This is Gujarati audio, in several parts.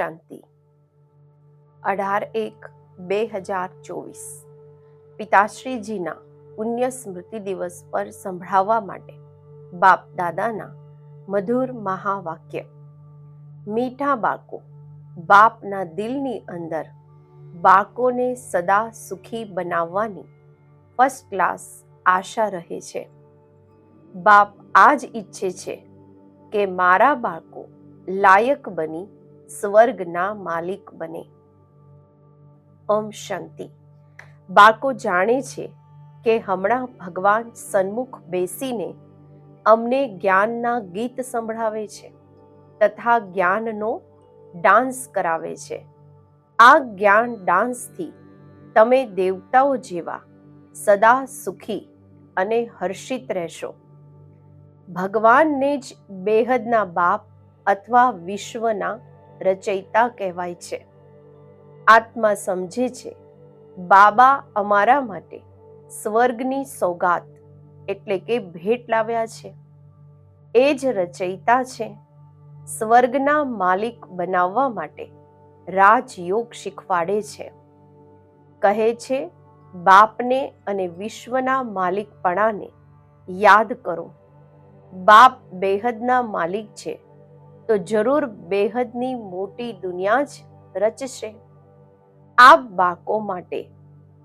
શાંતિ. અઢાર એક બે હજાર ચોવીસ. પિતાશ્રીજીના પુણ્ય સ્મૃતિ દિવસ પર સંભળાવવા માટે બાપ દાદાના મધુર મહાવાક્ય. મીઠા બાળકો, બાપના દિલની અંદર બાળકોને સદા સુખી બનાવવાની ફર્સ્ટ ક્લાસ આશા રહે છે. બાપ આ જ ઈચ્છે છે કે મારા બાળકો લાયક બની સ્વર્ગના માલિક બને. ઓમ શાંતિ. બાળકો જાણે છે કે હમણાં ભગવાન સન્મુખ બેસીને અમને જ્ઞાનના ગીત સંભળાવે છે, તથા જ્ઞાનનો ડાન્સ કરાવે છે. આ જ્ઞાન ડાન્સથી તમે દેવતાઓ જેવા સદા સુખી અને હર્ષિત રહેશો. ભગવાનને જ બેહદના બાપ અથવા વિશ્વના રચયિતા કહેવાય છે. આત્મા સમજે છે, બાબા અમારા માટે સ્વર્ગની સોગાત એટલે કે ભેટ લાવ્યા છે. એ જ રચયિતા છે, સ્વર્ગના માલિક બનાવવા માટે રાજયોગ શીખવાડે છે. કહે છે, બાપને અને વિશ્વના માલિકપણાને યાદ કરો. બાપ બેહદના માલિક છે તો જરૂર બેહદની મોટી દુનિયા જ રચશે. આ બાળકો માટે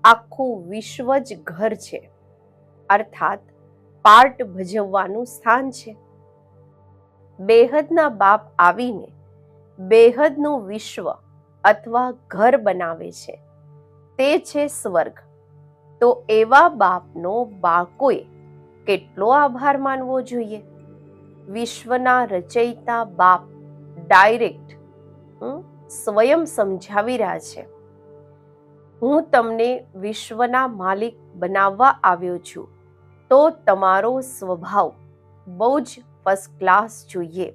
આખું વિશ્વ જ ઘર છે. અર્થાત પાર્ટ ભજવવાનું સ્થાન છે. બેહદના બાપ આવીને બેહદનું વિશ્વ અથવા ઘર બનાવે છે. તે છે સ્વર્ગ. તો એવા બાપનો બાકોએ કેટલો આભાર માનવો જોઈએ? વિશ્વના રચયિતા બાપ ડાયરેક્ટ સ્વયં સમજાવી રહ્યા છે. હું તમને વિશ્વના માલિક બનાવવા આવ્યો છું, તો તમારો સ્વભાવ બહુ જ ફર્સ્ટ ક્લાસ જોઈએ.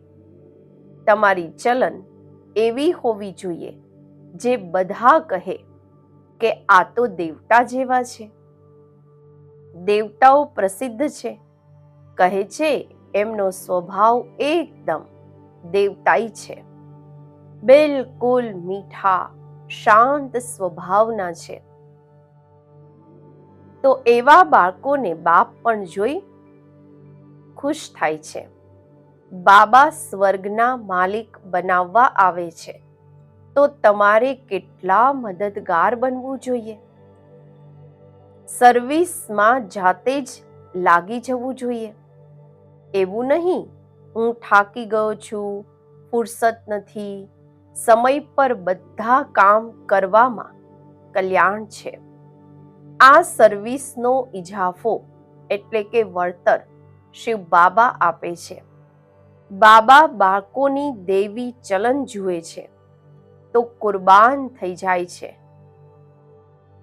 તમારી ચલન એવી હોવી જોઈએ, જે બધા કહે કે આ તો દેવતા જેવા છે. દેવતાઓ પ્રસિદ્ધ છે, કહે છે એમનો સ્વભાવ એકદમ દેવતાઈ છે. બિલકુલ મીઠા, શાંત સ્વભાવના છે. તો એવા બાળકોને બાપ પણ જોઈ ખુશ થાય છે. બાબા સ્વર્ગના માલિક બનાવવા આવે છે. તો તમારે કેટલા મદદગાર બનવું જોઈએ? સર્વિસમાં જાતે જ લાગી જવું જોઈએ. એવું નહીં. હું થાકી ગયો છું, ફુરસત નથી. સમય પર બધા કામ કરવામાં કલ્યાણ છે. આ સર્વિસનો ઇજાફો એટલે કે વળતર શિવ બાબા આપે છે. બાબા બાળકોની દેવી ચલન જુએ છે. તો કુરબાન થઈ જાય છે.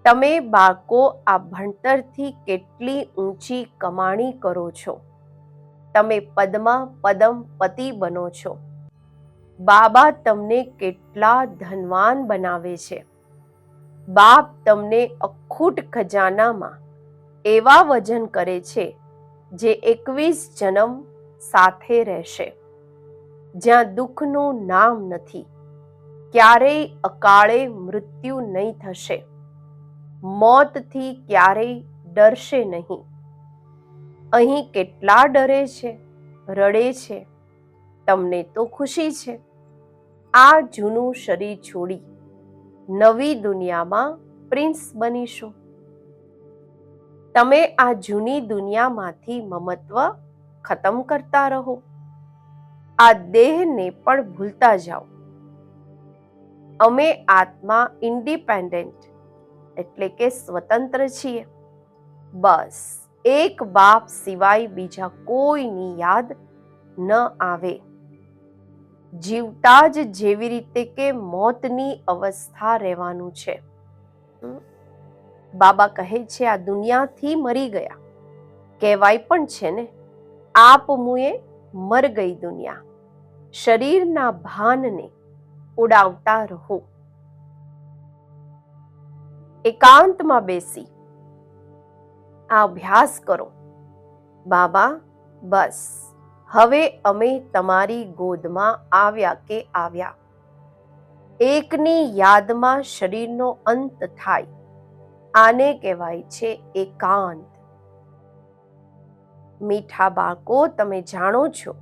તમે બાળકો આ ભણતરથી કેટલી ઊંચી કમાણી કરો છો? તમે પદમાં પદમ પતિ બનો છો. બાબા તમને કેટલા ધનવાન બનાવે છે. બાપ તમને અખૂટ ખજાનામાં એવા વજન કરે છે, જે એકવીસ જન્મ સાથે રહેશે. જ્યાં દુઃખનું નામ નથી, ક્યારેય અકાળે મૃત્યુ નહીં થશે. મોતથી ક્યારેય ડરશે નહીં. અહીં કેટલા ડરે છે, રડે છે, તમને તો ખુશી છે. આ જૂનું શરીર છોડી નવી દુનિયામાં પ્રિન્સ બનીશું. તમે આ જૂની દુનિયામાંથી મમત્વ ખતમ કરતા રહો. આ દેહને પણ ભૂલતા જાઓ. અમે આત્મા ઇન્ડિપેન્ડન્ટ, એટલે કે સ્વતંત્ર છીએ. બસ. એક બાપ સિવાય બીજા કોઈની યાદ ન આવે. જીવતા જ જેવી રીતે કે મોતની અવસ્થા રહેવાનું છે. બાબા કહે છે, આ દુનિયાથી મરી ગયા. કહેવાય પણ છે ને, આપ મુએ મર ગઈ દુનિયા. શરીરના ભાનને ઉડાવતા રહો. એકાંતમાં બેસી આ અભ્યાસ કરો. બાબા, બસ. હવે અમે તમારી ગોદમાં આવ્યા કે આવ્યા? એકની યાદમાં શરીરનો અંત થાય. આને કહેવાય છે એકાંત. મીઠા બાળકો, તમે જાણો છો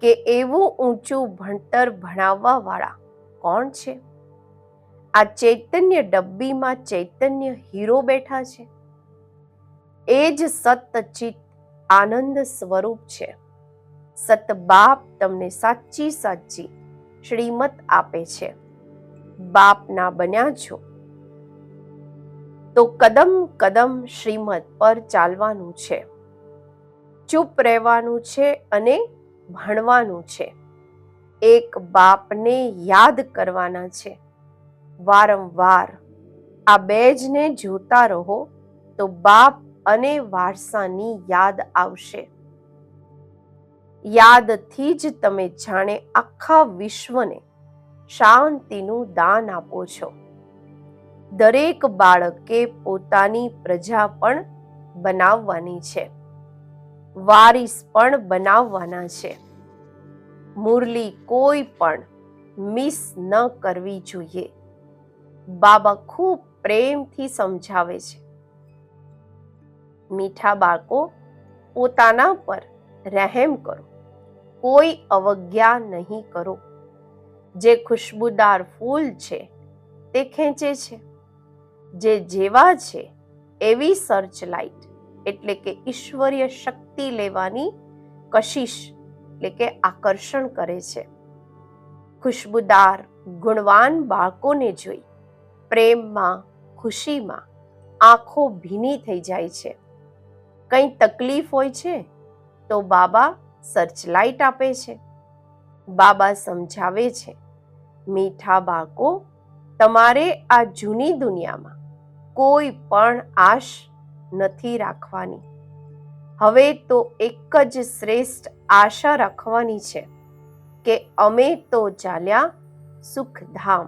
કે એવું ઊંચું ભણતર ભણાવવા વાળા કોણ છે? આ ચૈતન્ય ડબ્બીમાં ચૈતન્ય હીરો બેઠા છે. એ જ સતચિત આનંદ સ્વરૂપ છે. સત બાપ તમને સાચી સાચી શ્રીમત આપે છે. બાપના બન્યા છો. તો કદમ કદમ શ્રીમત પર ચાલવાનું છે. ચૂપ રહેવાનું છે અને ભણવાનું છે. એક બાપને યાદ કરવાના છે. વારંવાર આ બેજને જોતા રહો તો બાપ અને વારસાની યાદ આવશે. યાદથી જ તમે જાણે આખા વિશ્વને શાંતિનું દાન આપો છો. દરેક બાળકે પોતાની પ્રજા પણ બનાવવાની છે. વારિસ પણ બનાવવાના છે. મુરલી કોઈ પણ મિસ ન કરવી જોઈએ. બાબા ખૂબ પ્રેમથી સમજાવે છે. મીઠા બાળકો પોતાના પર રહેમ કરો. કોઈ અવજ્ઞા નહીં કરો. જે ખુશ્બુદાર ફૂલ છે તે ખેંચે છે. જે જેવા છે એવી સર્ચ લાઇટ એટલે કે ઈશ્વરીય શક્તિ લેવાની કશિશ એટલે કે આકર્ષણ કરે છે. ખુશ્બુદાર, ગુણવાન બાળકોને જોઈ પ્રેમમાં, ખુશીમાં આંખો ભીની થઈ જાય છે. કંઈ તકલીફ હોય છે, તો બાબા સર્ચલાઇટ આપે છે. બાબા સમજાવે છે, મીઠા બાળકો, તમારે આ જૂની દુનિયામાં કોઈ પણ આશ નથી રાખવાની. હવે તો એક જ શ્રેષ્ઠ આશા રાખવાની છે કે અમે તો ચાલ્યા સુખધામ.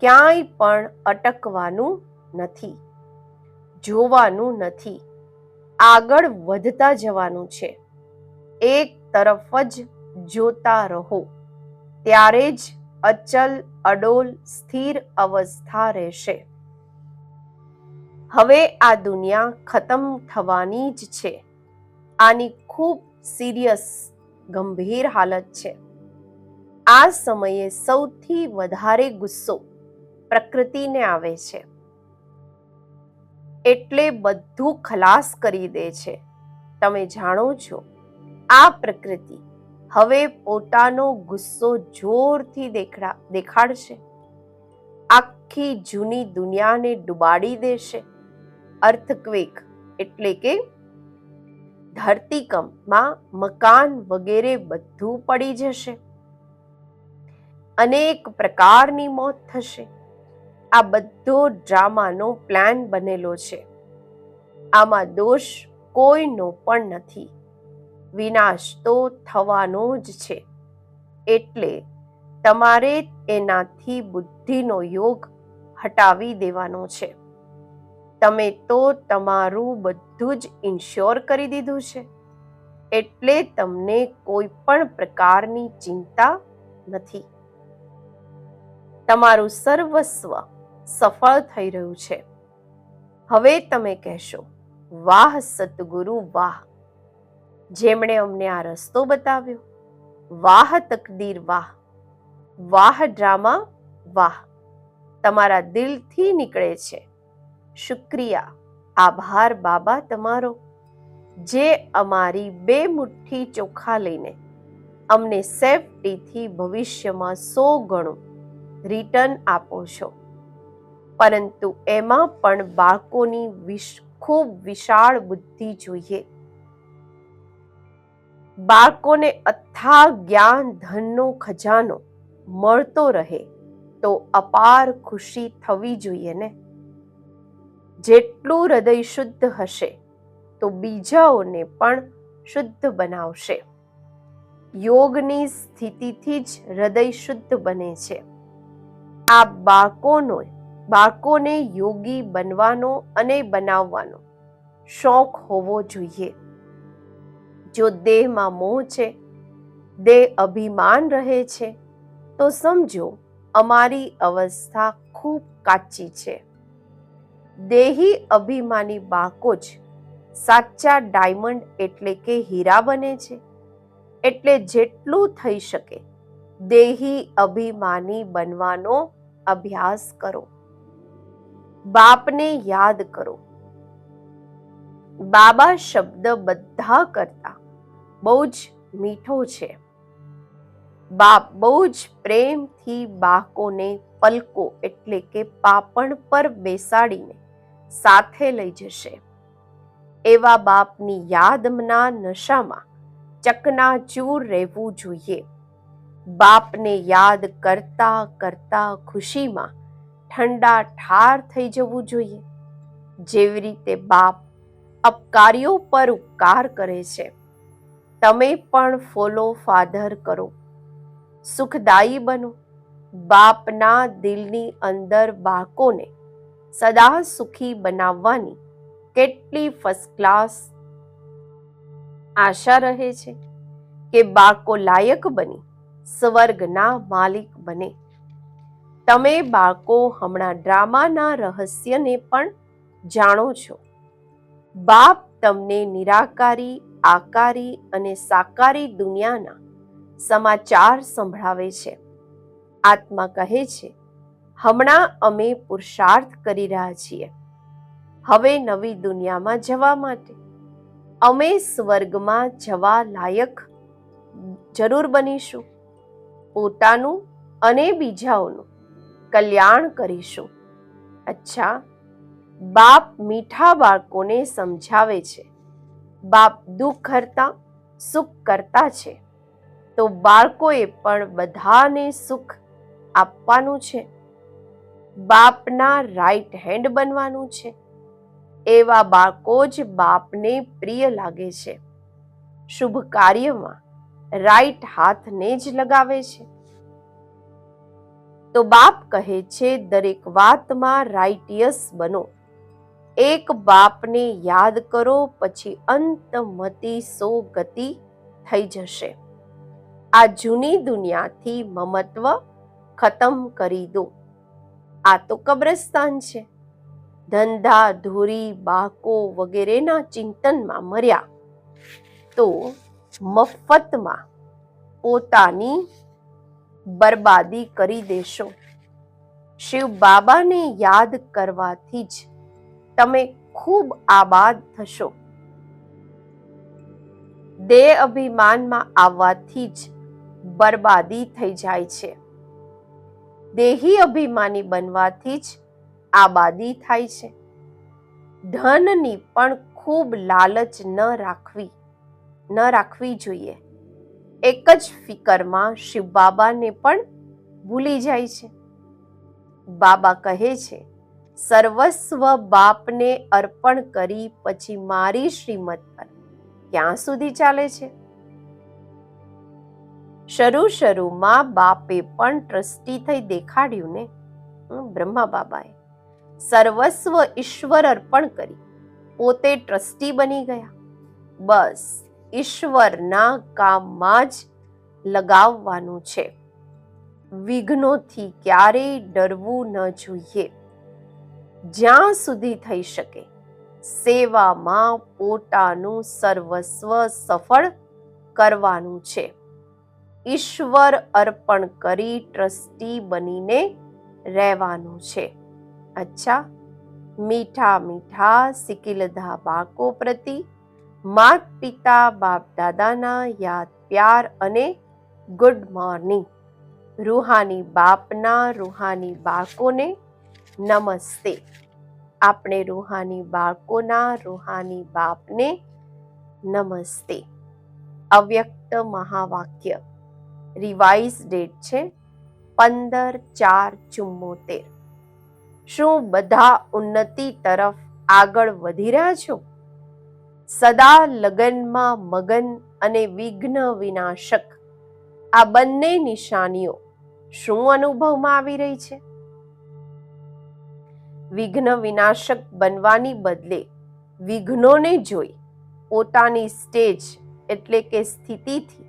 ક્યાંય પણ અટકવાનું નથી, જોવાનું નથી. આગળ વધતા જવાનું છે. એક તરફ જ જોતા રહો. ત્યારે જ અચલ અડોલ સ્થિર અવસ્થા રહેશે. હવે આ દુનિયા ખતમ થવાની જ છે. આની ખૂબ સિરિયસ, ગંભીર હાલત છે. આ સમયે સૌથી વધારે ગુસ્સો પ્રકૃતિને આવે છે. એટલે બધું ખલાસ કરી દે છે. તમે જાણો છો, આ પ્રકૃતિ હવે પોતાનો ગુસ્સો જોરથી દેખાડશે. આખી જૂની દુનિયાને ડુબાડી દેશે. અર્થક્વેક એટલે કે ધરતીકંપમાં મકાન વગેરે બધું પડી જશે. અનેક પ્રકારની મોત થશે. આ બધો ડ્રામાનો પ્લાન બનેલો છે. આમાં દોષ કોઈનો પણ નથી. વિનાશ તો થવાનો જ છે. એટલે તમારે એનાથી બુદ્ધિનો યોગ હટાવી દેવાનો છે. તમે તો તમારું બધું જ ઇન્શ્યોર કરી દીધું છે. એટલે તમને કોઈ પણ પ્રકારની ચિંતા નથી. તમારું સર્વસ્વ સફળ થઈ રહ્યું છે. હવે તમે કહેશો, વાહ સતગુરુ વાહ. જેમણે અમને આ રસ્તો બતાવ્યો. વાહ, તકદીર, વાહ. વાહ, ડ્રામા, વાહ. તમારા દિલથી નીકળે છે. શુક્રિયા, આભાર બાબા તમારો. જે અમારી બે મુઠ્ઠી ચોખા લઈને અમને સેફટીથી ભવિષ્યમાં સો ગણું રિટર્ન આપો છો. પરંતુ એમાં પણ બાળકોની વિશ, ખૂબ વિશાળ બુદ્ધિ જોઈએ. બાળકોને અથા જ્ઞાન, ધનનો ખજાનો મળતો રહે તો અપાર ખુશી થવી જોઈએ ને? જેટલું હૃદય શુદ્ધ હશે તો બીજાઓને પણ શુદ્ધ બનાવશે. યોગની સ્થિતિથી જ હૃદય શુદ્ધ બને છે. આ બાળકોનો બાળકોને યોગી બનવાનો અને બનાવવાનો શોખ હોવો જોઈએ. જો દેહમાં મોહ છે, દેહ અભિમાન રહે છે, તો સમજો અમારી અવસ્થા ખૂબ કાચી છે. દેહી અભિમાની બાળકો જ સાચા ડાયમંડ એટલે કે હીરા બને છે. એટલે જેટલું થઈ શકે, દેહી અભિમાની બનવાનો અભ્યાસ કરો. બાપને યાદ કરો. બાબા શબ્દ બધા કરતા બહુ જ મીઠો છે. બાપ બહુ જ પ્રેમથી બાળકોને પલકો એટલે કે પાપણ પર બેસાડીને સાથે લઈ જશે. એવા બાપની યાદના નશામાં ચકનાચૂર રહેવું જોઈએ. બાપને યાદ કરતા કરતા ખુશીમાં ઠંડા ઠાર થઈ જવું જોઈએ. જેવી રીતે બાપ અપકારીઓ પર ઉપકાર કરે છે. તમે પણ ફોલો ફાધર કરો. સુખદાયી બનો. બાપના દિલની અંદર બાળકોને સદા સુખી બનાવવાની કેટલી ફર્સ્ટ ક્લાસ આશા રહે છે કે બાળકો લાયક બની, સ્વર્ગના માલિક બને. તમે બાળકો હમણાં ડ્રામાના રહસ્યને પણ જાણો છો. બાપ તમને નિરાકારી, આકારી અને સાકારી દુનિયાના સમાચાર સંભળાવે છે. આત્મા કહે છે, હમણાં અમે પુરુષાર્થ કરી રહ્યા છીએ. હવે નવી દુનિયામાં જવા માટે. અમે સ્વર્ગમાં જવા લાયક જરૂર બનીશું. પોતાનું અને બીજાઓનું કલ્યાણ કરીશું. અચ્છા, બાપ મીઠા બાળકોને સમજાવે છે. બાપ દુઃખ કરતા, સુખ કરતા છે. તો બાળકોએ પણ બધાને સુખ આપવાનું છે. બાપના રાઈટ હેન્ડ બનવાનું છે. એવા બાળકો જ બાપને પ્રિય લાગે છે. શુભ કાર્યમાં રાઈટ હાથને જ લગાવે છે. તો બાપ કહે છે, દરેક વાતમાં રાઇટિયસ બનો. એક બાપને યાદ કરો, પછી અંતમતી સો ગતિ થઈ જશે. આ જૂની દુનિયાથી મમત્વ ખતમ કરી દો. આ તો કબ્રસ્તાન છે. ધંધા, ધૂરી, બાકો વગેરેના ચિંતનમાં મર્યા. તો મફતમાં પોતાની બરબાદી કરી દેશો. શિવ બાબાને યાદ કરવાથી જ તમે ખૂબ આબાદ થશો. દેહ અભિમાનમાં આવવાથી જ બરબાદી થઈ જાય છે. દેહી અભિમાની બનવાથી જ આબાદી થાય છે. ધનની પણ ખૂબ લાલચ ન રાખવી ન રાખવી જોઈએ. એક જ ફિકરમાં શિવ બાબાને પણ ભૂલી જાય છે. બાબા કહે છે, સર્વસ્વ બાપને અર્પણ કરી પછી મારી શ્રીમત પર ક્યાં સુધી ચાલે છે? શરૂ શરૂમાં બાપે પણ ટ્રસ્ટી થઈ દેખાડ્યું ને? બ્રહ્મા બાબાએ. સર્વસ્વ ઈશ્વર અર્પણ કરી, પોતે ટ્રસ્ટી બની ગયા. બસ ઈશ્વરના કામમાં જ લગાવવાનું છે. વિઘ્નોથી ક્યારેય ડરવું ન જોઈએ. જ્યાં સુધી થઈ શકે, સેવામાં પોતાનું સર્વસ્વ સફળ કરવાનું છે. ઈશ્વર અર્પણ કરી ટ્રસ્ટી બનીને રહેવાનું છે. અચ્છા, મીઠા મીઠા સિકિલધા બાળકો પ્રતિ માત પિતા બાપ દાદાના યાદ, પ્યાર અને ગુડ મોર્નિંગ. રૂહાની બાપના રૂહાની બાળકોને નમસ્તે. આપણે રૂહાની બાળકોના રૂહાની બાપને નમસ્તે. અવ્યક્ત મહાવાક્ય. રિવાઇઝ ડેટ છે પંદર ચાર ચુમ્મોતેર. શું બધા ઉન્નતિ તરફ આગળ વધી રહ્યા છો? સદા લગનમાં મગન અને વિઘ્ન વિનાશક. આ બંને નિશાનીઓ શું અનુભવમાં આવી રહી છે? વિઘ્ન વિનાશક બનવાની બદલે વિઘ્નોને જોઈ પોતાની સ્ટેજ એટલે કે સ્થિતિથી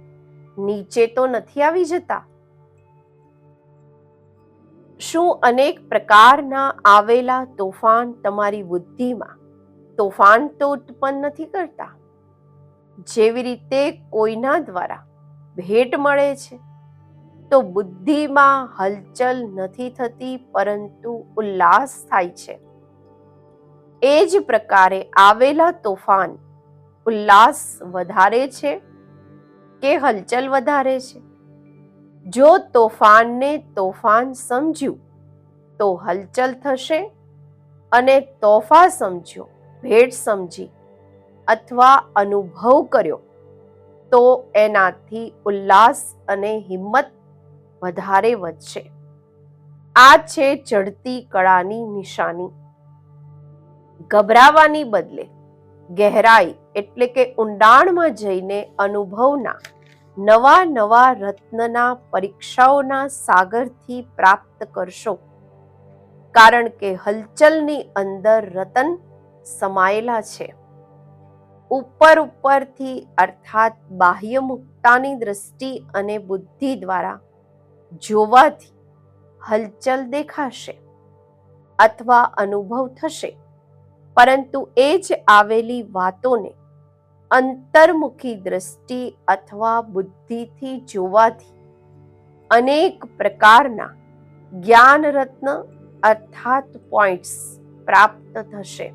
નીચે તો નથી આવી જતા? શું અનેક પ્રકારના આવેલા તોફાન તમારી બુદ્ધિમાં તોફાન તો ઉત્પન્ન નથી કરતા. જેવી રીતે કોઈના દ્વારા ભેટ મળે છે, તો બુદ્ધિમાં હલચલ નથી થતી, પરંતુ ઉલ્લાસ થાય છે. એ જ પ્રકારે આવેલા તોફાન ઉલ્લાસ વધારે છે કે હલચલ વધારે છે? જો તોફાનને તોફાન સમજ્યું, તો હલચલ થશે અને તોફા સમજ્યો ભેટ સમજી અથવા અનુભવ કર્યો, તો એનાથી ઉલ્લાસ અને હિંમત વધારે વધશે. આ છે ચડતી કળાની નિશાની. ગભરાવાની બદલે ગહેરાઈ એટલે કે ઊંડાણમાં જઈને અનુભવના નવા નવા રત્નના પરીક્ષાઓના સાગરથી પ્રાપ્ત કરશો. કારણ કે હલચલની અંદર રતન સમાયેલા છે. ઉપર ઉપરથી અર્થાત બાહ્ય મુક્તાની દ્રષ્ટિ અને બુદ્ધિ દ્વારા જોવાથી હલચલ દેખાશે અથવા અનુભવ થશે. પરંતુ એ જ આવેલી વાતોને અંતર્મુખી દ્રષ્ટિ અથવા બુદ્ધિથી જોવાથી અનેક પ્રકારના જ્ઞાન રત્ન અર્થાત પોઈન્ટ્સ પ્રાપ્ત થશે.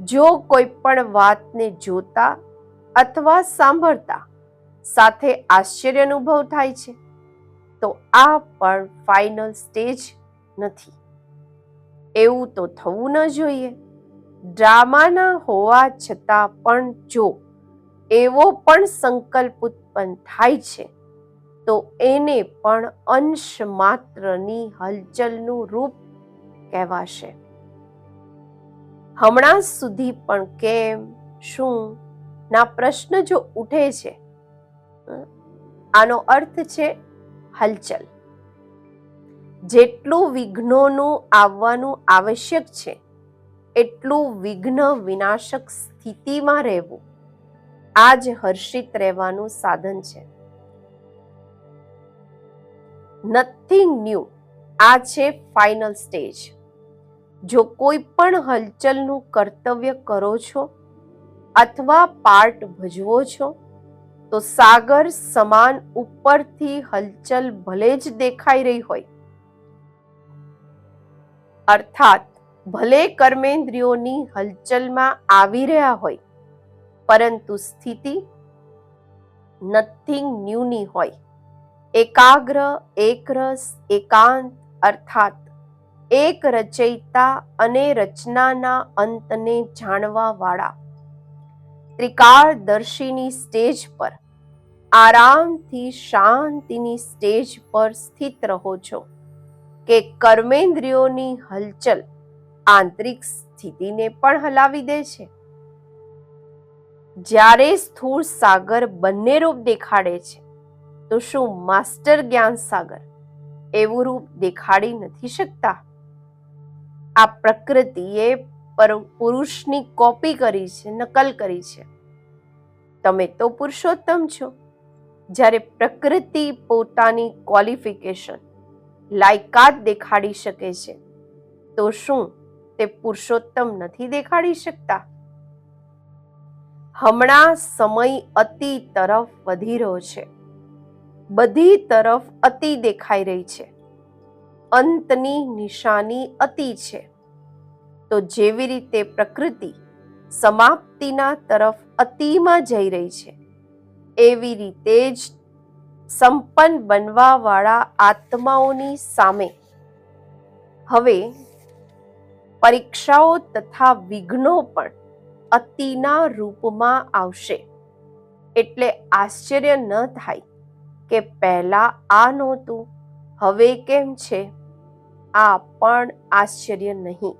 જો કોઈ પણ વાતને જોતા અથવા સાંભળતા સાથે આશ્ચર્ય અનુભવ થાય છે, તો આ પણ ફાઇનલ સ્ટેજ નથી. એવું તો થવું ન જોઈએ. ડ્રામાના હોવા છતાં પણ જો એવો પણ સંકલ્પ ઉત્પન્ન થાય છે, તો એને પણ અંશ માત્રની હલચલનું રૂપ કહેવાશે. હમણાં સુધી પણ કેમ, શું? ના પ્રશ્ન જો ઉઠે છે આનો અર્થ છે હલચલ. જેટલું વિઘ્નોનું આવવાનું આવશ્યક છે, એટલું વિઘ્ન વિનાશક સ્થિતિમાં રહેવું આ જ હર્ષિત રહેવાનું સાધન છે. નથિંગ ન્યૂ આ છે ફાઇનલ સ્ટેજ જો કોઈ પણ હલચલનું કર્તવ્ય કરો છો અથવા પાર્ટ ભજવો છો, તો સાગર સમાન ઉપરથી હલચલ ભલે જ દેખાઈ રહી હોય. અર્થાત, ભલે કર્મેન્દ્રિયોની હલચલમાં આવી રહ્યા હોય, પરંતુ સ્થિતિ નથિંગ ન્યૂની હોય. એકાગ્ર, એકરસ, એકાંત, અર્થાત એક રચયિતા અને રચનાના અંતને જાણવા વાળા ત્રિકાળદર્શીની સ્ટેજ પર, આરામથી શાંતિની સ્ટેજ પર સ્થિત રહો છો કે કર્મેન્દ્રિયોની હલચલ આંતરિક સ્થિતિને પણ હલાવી દે છે. જ્યારે સ્થૂળ સાગર બંને રૂપ દેખાડે છે, તો શું માસ્ટર જ્ઞાન સાગર એવું રૂપ દેખાડી નથી શકતા? આ પ્રકૃતિએ પુરુષની કોપી કરી છે, નકલ કરી છે. તમે તો પુરુષોત્તમ છો. જ્યારે પ્રકૃતિ પોતાની ક્વોલિફિકેશન લાયકાત દેખાડી શકે છે, તો શું તે પુરુષોત્તમ નથી દેખાડી શકતા? હમણાં સમય અતિ તરફ વધી રહ્યો છે. બધી તરફ અતિ દેખાઈ રહી છે. અંતની નિશાની અતિ છે. તો જેવી રીતે પ્રકૃતિ સમાપ્તિના તરફ અતિમાં જઈ રહી છે, એવી રીતે જ સંપન્ન બનવાવાળા આત્માઓની સામે. હવે, પરીક્ષાઓ તથા વિઘ્નો પણ અતિના રૂપમાં આવશે. એટલે આશ્ચર્ય ન થાય કે પહેલા આ નહોતું, હવે કેમ છે? આ પણ આશ્ચર્ય નહીં.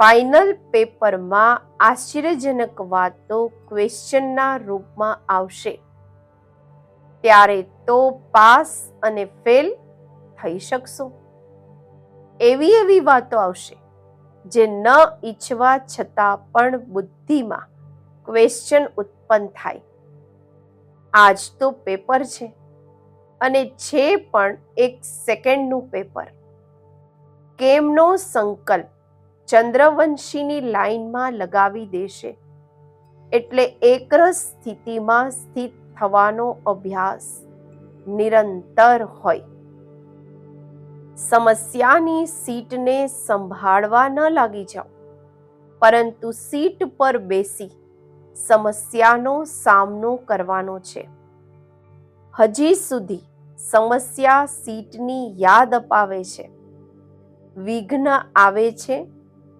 ફાઇનલ પેપરમાં આશ્ચર્યજનક વાતો ક્વેશ્ચનના રૂપમાં આવશે. ત્યારે તો પાસ અને ફેલ થઈ શકશો. એવી એવી વાતો આવશે જે ન ઈચ્છવા છતાં પણ બુદ્ધિમાં ક્વેશ્ચન ઉત્પન્ન થાય. આજ તો પેપર છે. અને છે પણ એક સેકન્ડનું પેપર કેમનો સંકલ્પ ચંદ્રવંશીની લાઈનમાં લગાવી દેશે? એટલે એકરસ સ્થિતિમાં સ્થિત થવાનો અભ્યાસ નિરંતર હોય. સમસ્યાની સીટને સંભાળવા ન લાગી જાઓ. પરંતુ સીટ પર બેસી સમસ્યાનો સામનો કરવાનો છે. હજી સુધી સમસ્યા સીટની યાદ અપાવે છે. વિઘ્ન આવે છે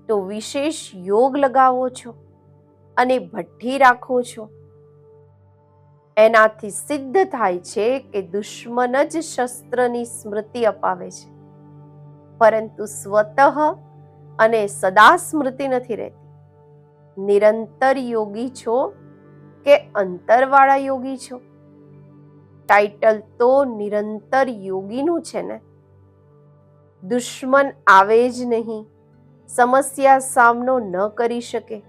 તો વિશેષ યોગ લગાવો છો અને ભઠ્ઠી રાખો છો. એનાથી સિદ્ધ થાય છે કે દુશ્મન જ શસ્ત્રની સ્મૃતિ અપાવે છે. પરંતુ સ્વતઃ અને સદા સ્મૃતિ નથી રહેતી. નિરંતર યોગી છો કે અંતરવાળા યોગી છો? ટાઇટલ તો નિરંતર યોગીનું છે ને? દુશ્મન આવે જ નહીં. સમસ્યા સામનો ન કરી શકે.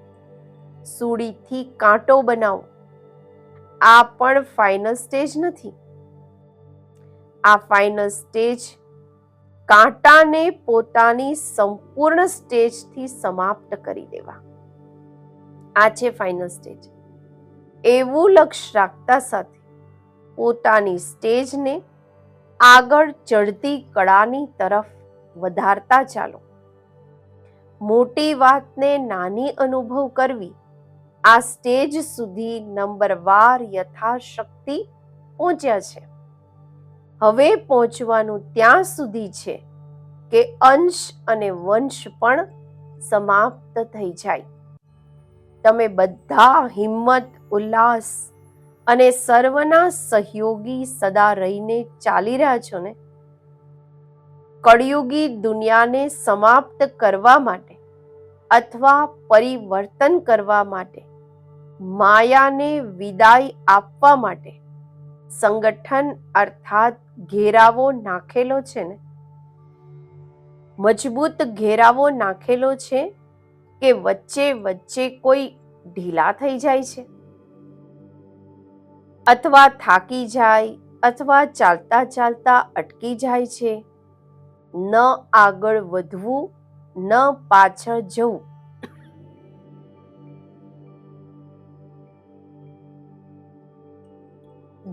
સૂડીથી કાંટો બનાવો. આ પણ ફાઇનલ સ્ટેજ નથી. આ ફાઇનલ સ્ટેજ કાંટાને પોતાની સંપૂર્ણ સ્ટેજથી સમાપ્ત કરી દેવા. આ છે ફાઇનલ સ્ટેજ એવું લક્ષ્ય રાખતા સાથે પોતાની સ્ટેજને આગળ ચડતી કળાની તરફ વધારતા ચાલો. મોટી વાતને નાની અનુભવ કરવી આ સ્ટેજ સુધી નંબરવાર યથાશક્તિ પહોંચ્યા છે. હવે પહોંચવાનું ત્યાં સુધી છે કે અંશ અને વંશ પણ સમાપ્ત થઈ જાય. તમે બધા હિંમત, ઉલ્લાસ અને સર્વના સહયોગી સદા રહીને ચાલી રહ્યા છો ને? કળિયુગી દુનિયાને સમાપ્ત કરવા માટે અથવા પરિવર્તન કરવા માટે, માયાને વિદાય આપવા માટે સંગઠન અર્થાત ઘેરાવો નાખેલો છે ને? મજબૂત ઘેરાવો નાખેલો છે કે વચ્ચે વચ્ચે કોઈ ઢીલા થઈ જાય છે? અથવા થાકી જાય અથવા ચાલતા ચાલતા અટકી જાય છે. ન આગળ વધવું, ન પાછળ જવું.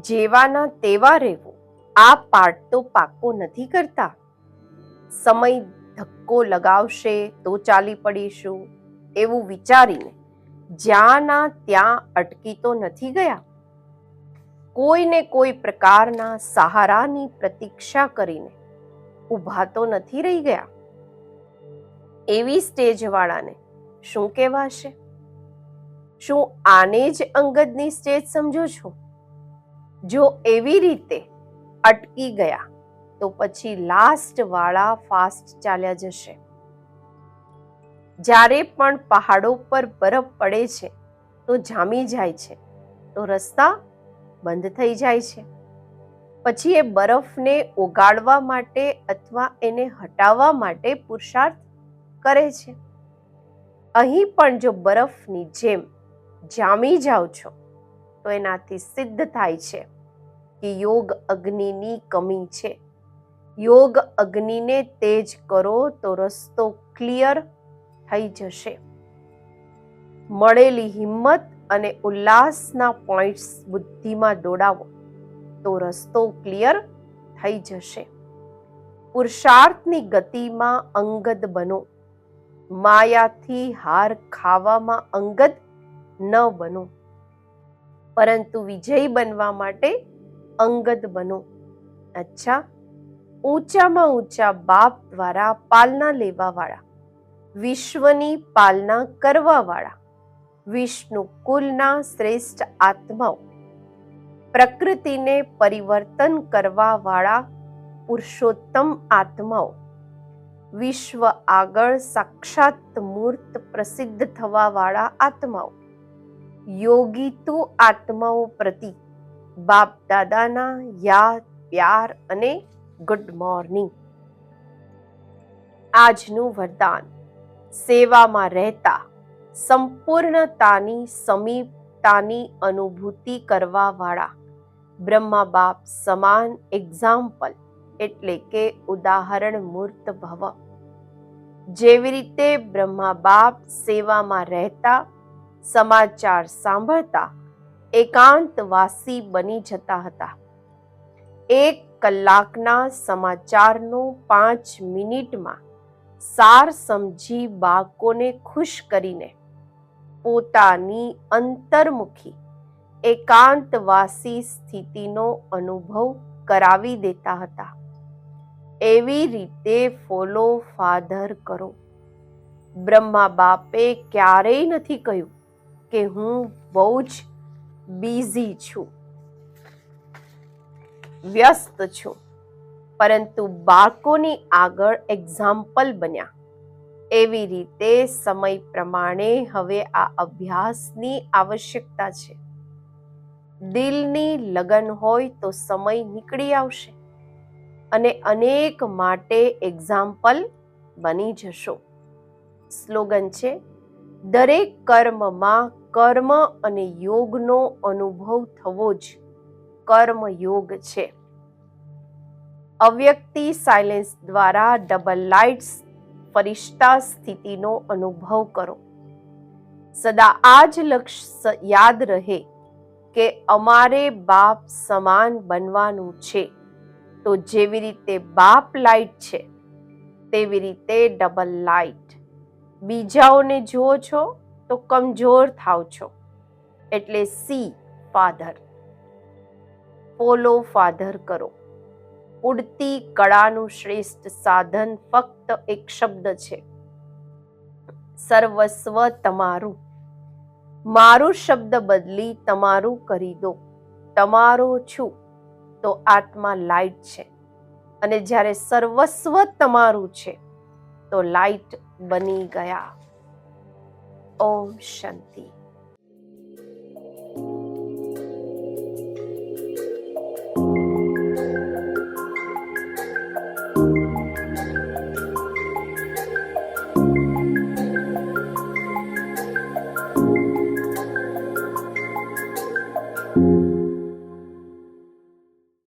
જેવાના તેવા રહેવું, આ પાઠ તો પાકો નથી કરતા. સમય ધક્કો લગાવશે તો ચાલી પડીશું, એવું વિચારીને જ્યાંના ત્યાં અટકી તો નથી ગયા. કોઈને કોઈ પ્રકારના સહારાની પ્રતીક્ષા કરીને ઊભા તો નથી રહી ગયા. એવી સ્ટેજવાળાને શું કહેવાશે? શું આને જ અંગદની સ્ટેજ સમજો છો? જો એવી રીતે અટકી ગયા, તો પછી લાસ્ટ વાળા ફાસ્ટ ચાલ્યા જશે. જ્યારે પણ પહાડો પર બરફ પડે છે, તો જામી જાય છે, તો રસ્તા બંધ થઈ જાય છે. પછી એ બરફને ઓગાળવા માટે અથવા એને હટાવવા માટે પુરુષાર્થ કરે છે. અહીં પણ જો બરફની જેમ જામી જાઓ છો, તો એનાથી સિદ્ધ થાય છે કે યોગ અગ્નિની કમી છે. યોગ અગ્નિને તેજ કરો તો રસ્તો ક્લિયર થઈ જશે. મળેલી હિંમત અને ઉલ્લાસના પોઈન્ટ્સ બુદ્ધિમાં દોડાવો, તો રસ્તો ક્લિયર થઈ જશે. પુરુષાર્થની ગતિમાં અંગદ બનો. માયાથી હાર ખાવામાં અંગદ ન બનો. પરંતુ વિજયી બનવા માટે અંગદ બનો. અચ્છા, ઊંચામાં ઊંચા બાપ દ્વારા પાલના લેવાવાળા, વિશ્વની પાલના કરવાવાળા વિષ્ણુ કુલના શ્રેષ્ઠ આત્માઓ. પ્રકૃતિને પરિવર્તન કરવાવાળા પુરુષોત્તમ આત્માઓ. વિશ્વ આગળ સાક્ષાત મૂર્ત પ્રસિદ્ધ થવાવાળા આત્માઓ. યોગીતુ આત્માઓ પ્રતિ બાપ દાદાના યાદ, પ્યાર અને ગુડ મોર્નિંગ આજનું વરદાન. સેવામાં રહેતા સંપૂર્ણતાની સમીપતાની અનુભૂતિ કરવાવાળા બ્રહ્મા બાપ સમાન એક્ઝામ્પલ એટલે કે ઉદાહરણ મૂર્ત ભવ. જેવી રીતે બ્રહ્મા બાપ સેવામાં રહેતા, સમાચાર સાંભળતા, એકાંતવાસી બની જતા હતા. એક કલાકના સમાચારનો પાંચ મિનિટમાં સાર સમજી બાળકોને ખુશ કરીને પોતાની અંતર્મુખી, એકાંતવાસી સ્થિતિનો અનુભવ કરાવી દેતા હતા. એવી રીતે ફોલો ફાધર કરો. બ્રહ્મા બાપે ક્યારેય નથી કહ્યું કે હું બહુ જ બિઝી છું. વ્યસ્ત છું. પરંતુ બાળકોની આગળ એક્ઝામ્પલ બન્યા. એવી રીતે સમય પ્રમાણે હવે આ અભ્યાસની આવશ્યકતા છે. દિલની લગન હોય તો સમય નીકળી આવશે અને અનેક માટે એક્ઝામ્પલ બની જશો. સ્લોગન છે, દરેક કર્મમાં કર્મ અને યોગનો અનુભવ થવો જ કર્મ યોગ છે. અવ્યક્તિ સાયલેન્સ દ્વારા ડબલ લાઇટ્સ ફરિશ્તા સ્થિતિનો અનુભવ કરો. સદા આ જ લક્ષ્ય યાદ રહે કે અમારે બાપ સમાન બનવાનું છે. તો જેવી રીતે બાપ લાઇટ છે, તેવી રીતે ડબલ લાઇટ. બીજાઓને જુઓ છો તો કમજોર થાવ છો. એટલે સી, ફાધર. ફોલો ફાધર કરો. ઉડતી કળાનું શ્રેષ્ઠ સાધન ફક્ત એક શબ્દ છે. સર્વસ્વ તમારું. મારું શબ્દ બદલી તમારું કરી દો. તમારો છું તો આત્મા લાઈટ છે. અને જ્યારે સર્વસ્વ તમારું છે તો લાઈટ બની ગયા. ઓમ શાંતિ.